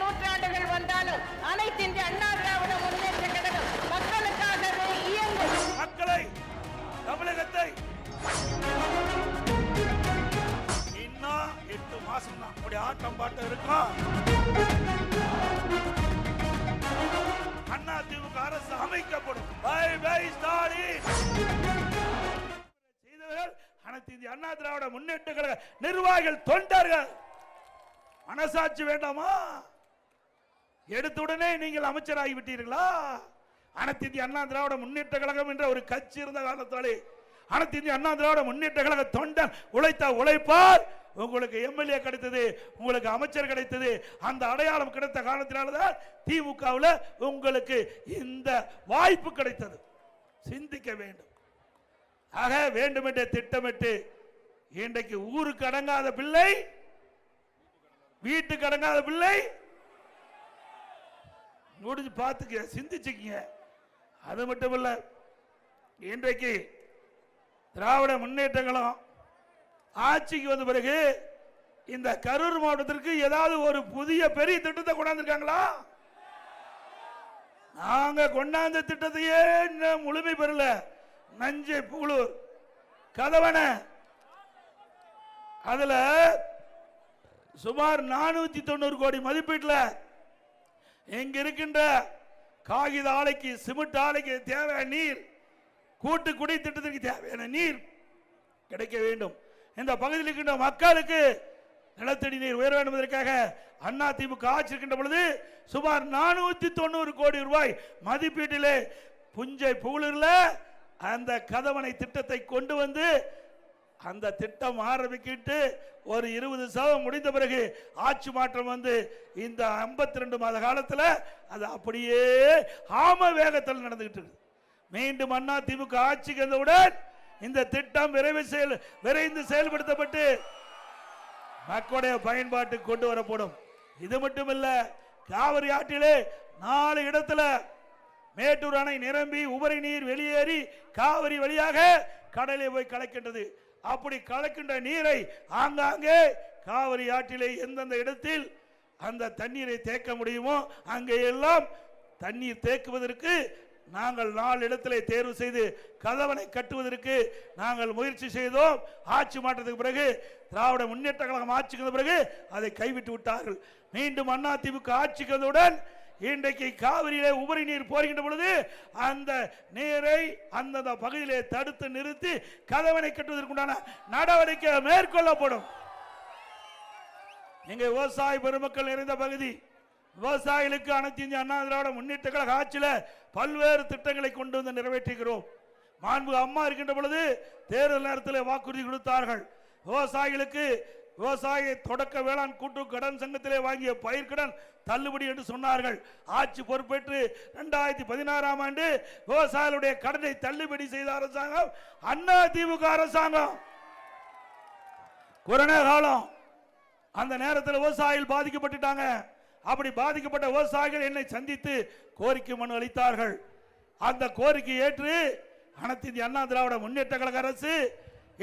நூற்றாண்டுகள் வந்தாலும் அனைத்து இந்திய அண்ணா திராவிட முன்னேற்ற கழகம் மக்களுக்காகவே இயங்கும். மக்களை தமிழகத்தை இன்னும் எட்டு மாசம் தான் அப்படி ஆட்டம் பாட்டம் இருக்கும் அண்ணா திமுக அரசு அமைக்கப்படும். Bye bye Stalin. செய்தவர்கள் அனைத்து இந்திய அண்ணா திராவிட முன்னேற்ற கழக நிர்வாகிகள் தொண்டர்கள். மனசாட்சி வேண்டாமா? எடுத்த உடனே நீங்கள் அமைச்சராகி விட்டீர்களா? அனைத்திந்திய அண்ணா திராவிட முன்னேற்ற கழகம் என்ற ஒரு கட்சி இருந்த காலத்தாலே அனைத்திந்திய அண்ணா திராவிட முன்னேற்ற கழக தொண்டன் உழைத்த உழைப்பார். உங்களுக்கு எம்எல்ஏ கிடைத்தது உங்களுக்கு அமைச்சர் கிடைத்தது. அந்த அடையாளம் கிடைத்த காரணத்தினால்தான் திமுகவில் உங்களுக்கு இந்த வாய்ப்பு கிடைத்தது. சிந்திக்க வேண்டும். ஆக வேண்டுமென்றே திட்டமிட்டு இன்றைக்கு ஊருக்கு அடங்காத பிள்ளை வீட்டுக்கு அடங்காத பிள்ளை முடிஞ்சு பார்த்துக்க சிந்திச்சுக்கங்க. அது மட்டும் இல்லை இன்றைக்கு திராவிட முன்னேற்றங்களும் ஆட்சிக்கு வந்த பிறகு இந்த கரூர் மாவட்டத்திற்கு ஏதாவது ஒரு புதிய பெரிய திட்டத்தை கொண்டாந்துருக்காங்களா? நாங்க கொண்டாந்த திட்டத்தையே இன்னும் முழுமை பெறல. நஞ்சை புகழூர் கதவன அதுல சுமார் நானூத்தி தொண்ணூறு கோடி மதிப்பீட்டில் இங்க இருக்கின்ற காகித ஆலைக்கு சிமெண்ட் ஆலைக்கு தேவையான நீர் கூட்டு குடி திட்டத்திற்கு தேவையான நீர் கிடைக்க வேண்டும். இந்த பகுதியில் இருக்கின்ற மக்களுக்கு நிலத்தடி நீர் உயர வேண்டும் என்பதற்காக அண்ணா திமுக ஆட்சி இருக்கின்ற பொழுது சுமார் நானூத்தி தொண்ணூறு கோடி ரூபாய் மதிப்பீட்டிலே புஞ்சை புகழூர்ல அந்த கதவணை திட்டத்தை கொண்டு வந்து அந்த திட்டம் ஆரம்பிக்கிட்டு ஒரு இருபது சதவீதம் முடிந்த பிறகு ஆட்சி மாற்றம் வந்து இந்த 52 ரெண்டு மாத காலத்தில் அது அப்படியே ஆம வேகத்தில் நடந்துகிட்டு இருக்கு மீண்டும் அண்ணா திமுக ஆட்சிக்கு வந்தவுடன் இந்த திட்டம் விரைவு செயல் விரைந்து செயல்படுத்தப்பட்டு மக்களுடைய பயன்பாட்டுக்கு கொண்டு வரப்படும். இது மட்டும் இல்ல காவிரி ஆற்றிலே நாலு இடத்துல மேட்டூர் அணை நிரம்பி உபரி நீர் வெளியேறி காவிரி வழியாக கடலில் போய் கலக்கின்றது. அப்படி கலக்கின்ற நீரை ஆங்காங்கே காவிரி ஆற்றிலே எந்தெந்த இடத்தில் அந்த தண்ணீரை தேக்க முடியுமோ அங்கே எல்லாம் தண்ணீர் தேக்குவதற்கு நாங்கள் நாலு இடத்திலே தேர்வு செய்து கதவனை கட்டுவதற்கு நாங்கள் முயற்சி செய்தோம். ஆட்சி மாற்றத்துக்கு பிறகு திராவிட முன்னேற்ற கழகம் ஆட்சிக்கு பிறகு அதை கைவிட்டு விட்டார்கள். மீண்டும் அண்ணா திமுக ஆட்சிக்கு வந்தவுடன் இன்றைக்கு காவிரியிலே உபரி நீர் போகின்ற பொழுது அந்த நீரை அந்தந்த பகுதியிலே தடுத்து நிறுத்தி கதவணை கட்டுவதற்குண்டான நடவடிக்கை மேற்கொள்ளப்படும். எங்க விவசாய பெருமக்கள் நிறைந்த பகுதி. விவசாயிகளுக்கு அனைத்து இந்திய அண்ணா திராவிட முன்னேற்ற கழக ஆட்சியில பல்வேறு திட்டங்களை கொண்டு வந்து நிறைவேற்றுகிறோம் மாண்பு அம்மா இருக்கின்ற பொழுது தேர்தல் நேரத்தில் வாக்குறுதி கொடுத்தார்கள். விவசாயிகளுக்கு விவசாய தொடக்க வேளாண் கூட்டு கடன் சங்கத்திலே வாங்கிய பயிர்க்கடன் தள்ளுபடி என்று சொன்னார்கள். ஆட்சி பொறுப்பேற்று ரெண்டாயிரத்தி பதினாறாம் ஆண்டு விவசாயிகளுடைய கடனை தள்ளுபடி செய்த அரசாங்கம் அண்ணா திமுக அரசாங்கம். கொரோனா காலம். அந்த நேரத்தில் விவசாயிகள் பாதிக்கப்பட்டுட்டாங்க. அப்படி பாதிக்கப்பட்ட விவசாயிகள் என்னை சந்தித்து கோரிக்கை மனு அளித்தார்கள். அந்த கோரிக்கை ஏற்று அனைத்து இந்திய அண்ணா திராவிட முன்னேற்ற கழக அரசு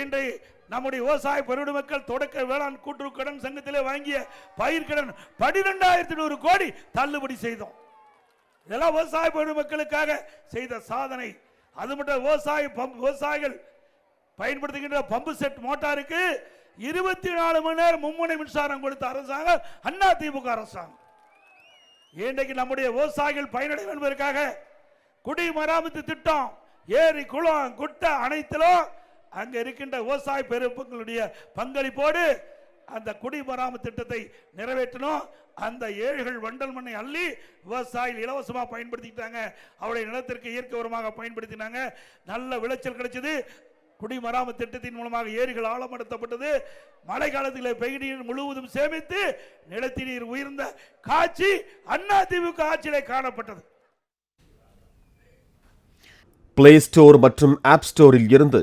இன்று நம்முடைய விவசாய பெருவிட மக்கள் தொடக்க வேளாண் கூட்டுறவு கடன் சங்கத்திலே வாங்கிய பயிர்கடன் பனிரெண்டாயிரத்தி நூறு கோடி தள்ளுபடி செய்தோம். இதெல்லாம் விவசாய பெருவிட மக்களுக்காக செய்த சாதனை. அது மட்டும் விவசாய விவசாயிகள் பயன்படுத்துகின்ற பம்பு செட் மோட்டாருக்கு இருபத்தி நாலு மணி நேரம் மும்முனை மின்சாரம் கொடுத்த அரசாங்கம் அண்ணா திமுக அரசாங்கம். இன்றைக்கு நம்முடைய விவசாயிகள் பயனடையும் என்பதற்காக குடிமராமத்து திட்டம் ஏரி குளம் குட்டை அனைத்திலும் அங்க இருக்கின்ற விவசாய பெருமக்களுடைய பங்களிப்போடு அந்த குடிமராமத்து திட்டத்தை நிறைவேற்றணும். அந்த ஏழைகள் வண்டல் மண்ணை அள்ளி விவசாயிகள் இலவசமாக பயன்படுத்திக்கிட்டாங்க. அவருடைய நிலத்திற்கு இயற்கை உரமாக பயன்படுத்தினாங்க. நல்ல விளைச்சல் கிடைச்சது. குடிமராமத்து திட்டத்தின் மூலமாக ஏரிகள் ஆழப்படுத்தப்பட்டது. மழை காலத்தில் பெய்நீர் முழுவதும் சேமித்து நிலத்தி நீர் உயர்ந்த காட்சி அண்ணா திமுக ஆட்சியிலே காணப்பட்டது. பிளே ஸ்டோர் மற்றும் ஆப் ஸ்டோரில் இருந்து